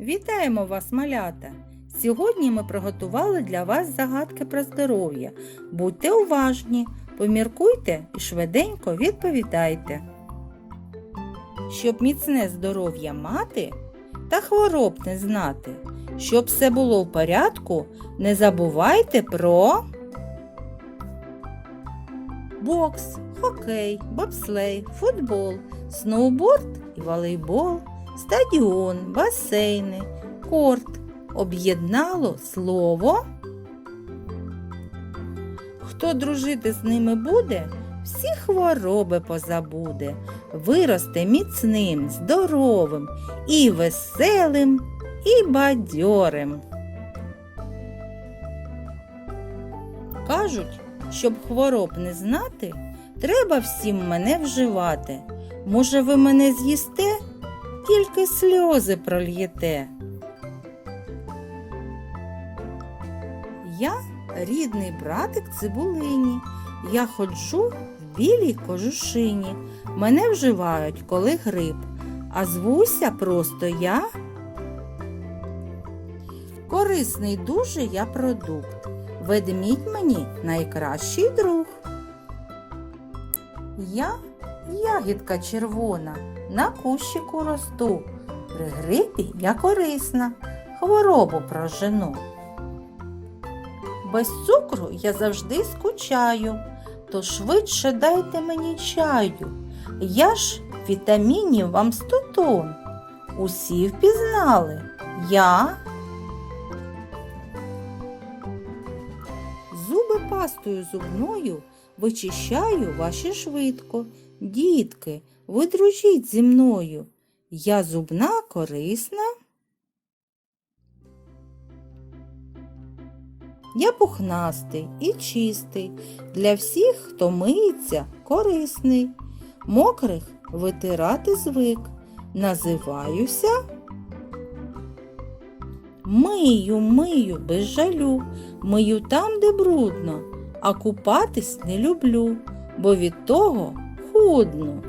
Вітаємо вас, малята! Сьогодні ми приготували для вас загадки про здоров'я. Будьте уважні, поміркуйте і швиденько відповідайте. Щоб міцне здоров'я мати та хвороб не знати, щоб все було в порядку, не забувайте про бокс, хокей, бобслей, футбол, сноуборд і волейбол, стадіон, басейни, корт. Об'єднало слово. Хто дружити з ними буде, всі хвороби позабуде, виросте міцним, здоровим і веселим, і бадьорим. Кажуть, щоб хвороб не знати, треба всім мене вживати. Може, ви мене з'їсте, тільки сльози прольєте. Я рідний братик цибулині. Я ходжу в білій кожушині. Мене вживають, коли грип, а звуся просто я. Корисний дуже я продукт. Ведмідь мені найкращий друг. Я ягідка червона, на кущику росту. При грипі я корисна, хворобу прожену. Без цукру я завжди скучаю, то швидше дайте мені чаю. Я ж вітамінів вам сто тонн. Усі впізнали. Я зуби пастою зубною вичищаю ваші швидко. Дітки, ви дружіть зі мною. Я зубна корисна. Я пухнастий і чистий, для всіх, хто миється, корисний. Мокрих витирати звик. Називаюся. Мию, мию без жалю, мию там, де брудно, а купатись не люблю, бо від того худну.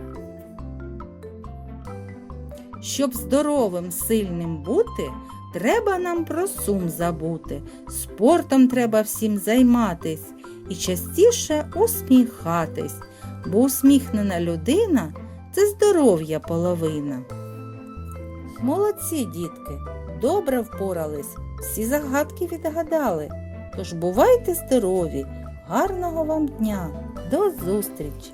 Щоб здоровим, сильним бути, треба нам про сум забути. Спортом треба всім займатись і частіше усміхатись, бо усміхнена людина це здоров'я половина. Молодці, дітки, добре впорались, всі загадки відгадали. Тож бувайте здорові, гарного вам дня, до зустрічі!